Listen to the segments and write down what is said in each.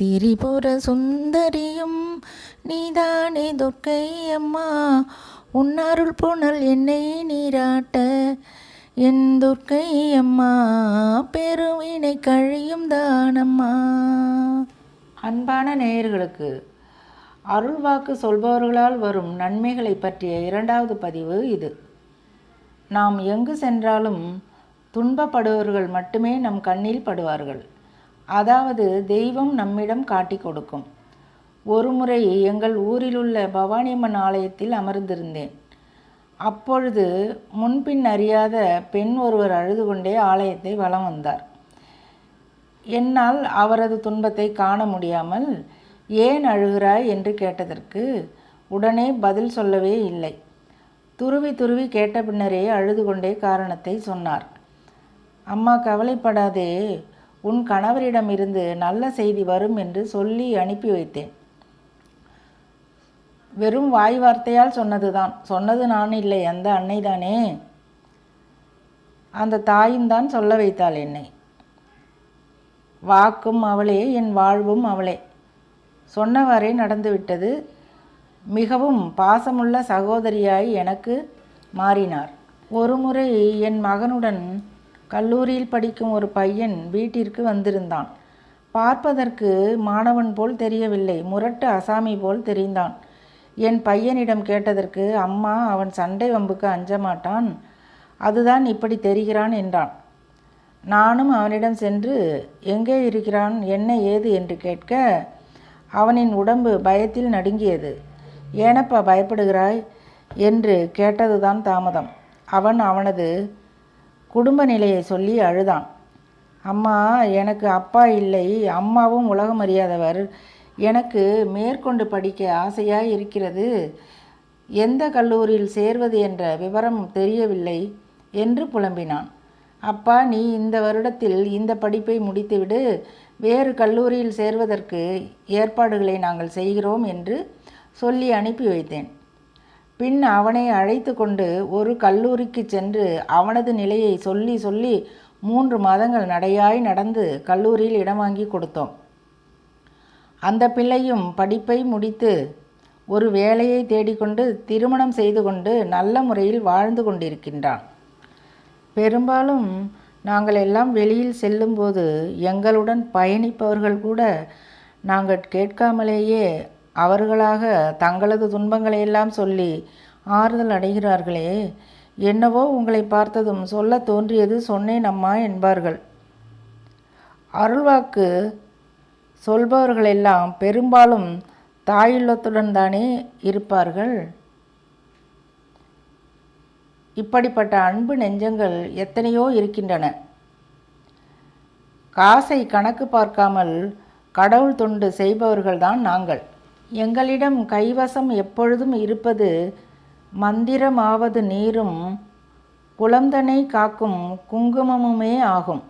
திரிபுர சுந்தரியும் நீதானே துர்க்கை அம்மா. உன்னாருள் புனல் என்னை நீராட்ட. என் துர்க்கை அம்மா பெருவினை கழியும் தானம்மா. அன்பான நேயர்களுக்கு அருள்வாக்கு சொல்பவர்களால் வரும் நன்மைகளை பற்றிய இரண்டாவது பதிவு இது. நாம் எங்கு சென்றாலும் துன்பப்படுபவர்கள் மட்டுமே நம் கண்ணில் படுவார்கள். அதாவது தெய்வம் நம்மிடம் காட்டி கொடுக்கும். ஒருமுறை எங்கள் ஊரிலுள்ள பவானியம்மன் ஆலயத்தில் அமர்ந்திருந்தேன். அப்பொழுது முன்பின் அறியாத பெண் ஒருவர் அழுது கொண்டே ஆலயத்தை வலம் வந்தார். என்னால் அவரது துன்பத்தை காண முடியாமல் ஏன் அழுகிறாய்? என்று கேட்டதற்கு உடனே பதில் சொல்லவே இல்லை. துருவி துருவி கேட்ட பின்னரே அழுது கொண்டே காரணத்தை சொன்னார். அம்மா கவலைப்படாதே. உன் கணவரிடமிருந்து நல்ல செய்தி வரும் என்று சொல்லி அனுப்பி வைத்தேன். வெறும் வாய் வார்த்தையால் சொன்னதுதான். சொன்னது நான் இல்லை அந்த அன்னைதானே? அந்த தாயும் தான் சொல்ல வைத்தாள் என்னை. வாக்கும் அவளே என் வாழ்வும் அவளே. சொன்னவாறே நடந்துவிட்டது மிகவும் பாசமுள்ள சகோதரியாய் எனக்கு மாறினார். ஒருமுறை என் மகனுடன் கல்லூரியில் படிக்கும் ஒரு பையன் வீட்டிற்கு வந்திருந்தான். பார்ப்பதற்கு மாணவன் போல் தெரியவில்லை. முரட்டு அசாமி போல் தெரிந்தான். என் பையனிடம் கேட்டதற்கு அம்மா அவன் சண்டை வம்புக்கு அஞ்ச மாட்டான் அதுதான் இப்படி தெரிகிறான் என்றான். நானும் அவனிடம் சென்று எங்கே இருக்கிறான்? என்ன ஏது? என்று கேட்க அவனின் உடம்பு பயத்தில் நடுங்கியது. ஏனப்பா பயப்படுகிறாய்? என்று கேட்டதுதான் தாமதம். அவன் அவனது குடும்ப நிலையை சொல்லி அழுதான். அம்மா எனக்கு அப்பா இல்லை. அம்மாவும் உலகம் அறியாதவர். எனக்கு மேற்கொண்டு படிக்க ஆசையாக இருக்கிறது. எந்த கல்லூரியில் சேர்வது என்ற விவரம் தெரியவில்லை என்று புலம்பினான். அப்பா நீ இந்த வருடத்தில் இந்த படிப்பை முடித்துவிடு. வேறு கல்லூரியில் சேர்வதற்கு ஏற்பாடுகளை நாங்கள் செய்கிறோம் என்று சொல்லி அனுப்பி வைத்தேன். பின் அவனை அழைத்து கொண்டு ஒரு கல்லூரிக்கு சென்று அவனது நிலையை சொல்லி சொல்லி மூன்று மாதங்கள் நடையாய் நடந்து கல்லூரியில் இடம் வாங்கி கொடுத்தோம். அந்த பிள்ளையும் படிப்பை முடித்து ஒரு வேலையை தேடிக்கொண்டு திருமணம் செய்து கொண்டு நல்ல முறையில் வாழ்ந்து கொண்டிருக்கின்றான். பெரும்பாலும் நாங்கள் எல்லாம் வெளியில் செல்லும்போது எங்களுடன் பயணிப்பவர்கள் கூட நாங்கள் கேட்காமலேயே அவர்களாக தங்களது துன்பங்களை எல்லாம் சொல்லி ஆறுதல் அடைகிறார்களே. என்னவோ உங்களை பார்த்ததும் சொல்ல தோன்றியது சொன்னேன் அம்மா என்பார்கள். அருள்வாக்கு சொல்பவர்களெல்லாம் பெரும்பாலும் தாயுள்ளத்துடன் தானே இருப்பார்கள்? இப்படிப்பட்ட அன்பு நெஞ்சங்கள் எத்தனையோ இருக்கின்றன. காசை கணக்கு பார்க்காமல் கடவுள் தொண்டு செய்பவர்கள்தான் நாங்கள். எங்களிடம் கைவசம் எப்பொழுதும் இருப்பது மந்திரமாவது நீரும் குளந்தனை காக்கும் குங்குமமுமே ஆகும்.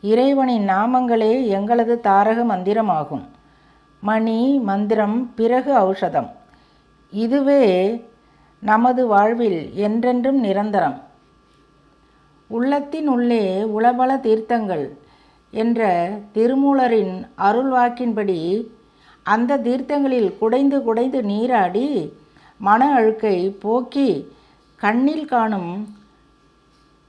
இறைவனின் நாமங்களே எங்களது தாரக மந்திரமாகும். மணி மந்திரம் பிறகு ஔஷதம். இதுவே நமது வாழ்வில் என்றென்றும் நிரந்தரம். உள்ளத்தின் உள்ளே உளபல தீர்த்தங்கள் என்ற திருமூலரின் அருள்வாக்கின்படி அந்த தீர்த்தங்களில் குடைந்து குடைந்து நீராடி மன அழுக்கை போக்கி கண்ணில் காணும்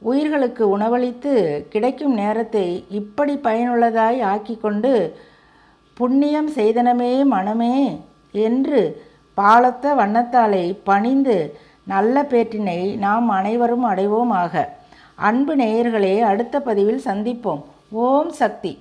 உயிர்களுக்கு உணவளித்து கிடைக்கும் நேரத்தை இப்படி பயனுள்ளதாய் ஆக்கிக்கொண்டு புண்ணியம் செய்தனமே மனமே என்று பாலத்த வண்ணத்தாலை பணிந்து நல்ல பேற்றினை நாம் அனைவரும் அடைவோமாக. அன்பு நேயர்களே அடுத்த பதிவில் சந்திப்போம். ஓம் சக்தி.